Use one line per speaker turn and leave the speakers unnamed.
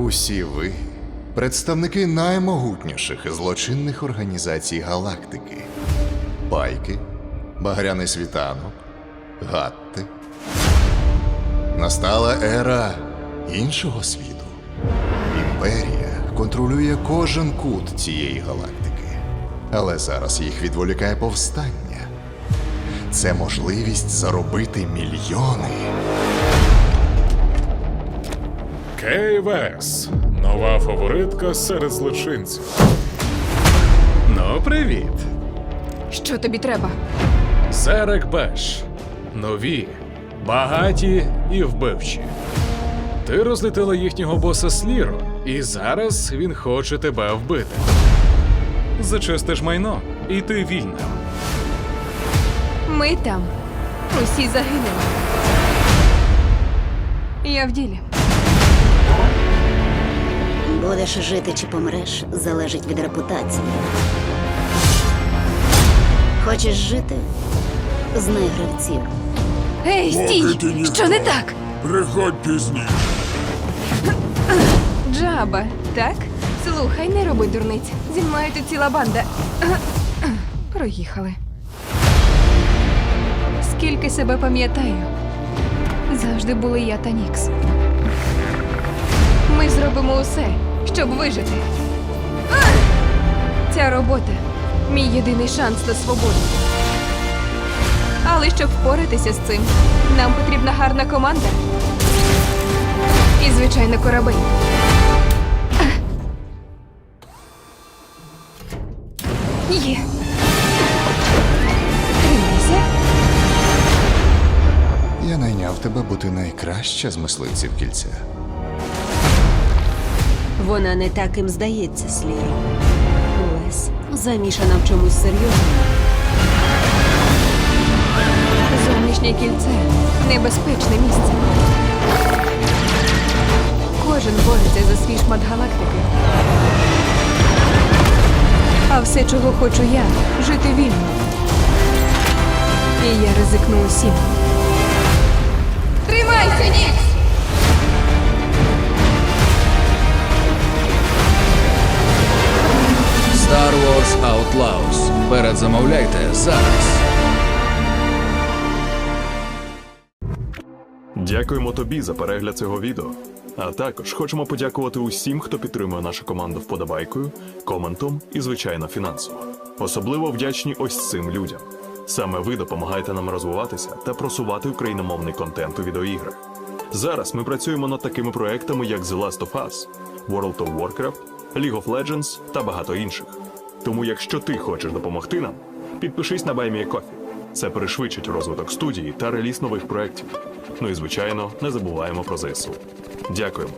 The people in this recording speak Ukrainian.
Усі ви представники наймогутніших злочинних організацій галактики: Пайки, Багряний світанок, Гатти. Настала ера іншого світу. Імперія контролює кожен кут цієї галактики. Але зараз їх відволікає повстання. Це можливість заробити мільйони.
Кейвес. Нова фаворитка серед злочинців.
Ну, привіт.
Що тобі треба?
Зерек Беш. Нові, багаті і вбивчі. Ти розлетила їхнього боса Сліро, і зараз він хоче тебе вбити. Зачистиш майно, і ти вільна.
Ми там. Усі загинули. Я в ділі.
Будеш жити чи помреш, залежить від репутації. Хочеш жити? Знай гравців.
Ей, стій! Що не так?
Приходь пізніше.
Джаба, так? Слухай, не роби дурниць. Зі мною тут ціла банда. Проїхали. Скільки себе пам'ятаю, завжди були я та Нікс. Ми зробимо усе, щоб вижити. Ця робота мій єдиний шанс на свободу. Але щоб впоратися з цим, нам потрібна гарна команда. І, звичайно, корабель. Є. Тримайся.
Я найняв тебе бути найкраща з мисливців кільця.
Вона не таким здається, Сліро. Лес замішана в чомусь серйозному.
Зовнішнє кільце небезпечне місце. Кожен бореться за свій шмат галактики. А все, чого хочу я, жити вільно. І я ризикну усім. Тримайся, Нікс!
Star Wars Outlaws. Передзамовляйте зараз.
Дякуємо тобі за перегляд цього відео. А також хочемо подякувати усім, хто підтримує нашу команду вподобайкою, коментом і, звичайно, фінансово. Особливо вдячні ось цим людям. Саме ви допомагаєте нам розвиватися та просувати україномовний контент у відеоіграх. Зараз ми працюємо над такими проектами, як The Last of Us, World of Warcraft, League of Legends та багато інших. Тому, якщо ти хочеш допомогти нам, підпишись на Кофі. Це пришвидшить розвиток студії та реліз нових проєктів. Ну і звичайно, не забуваємо про ЗСУ. Дякуємо.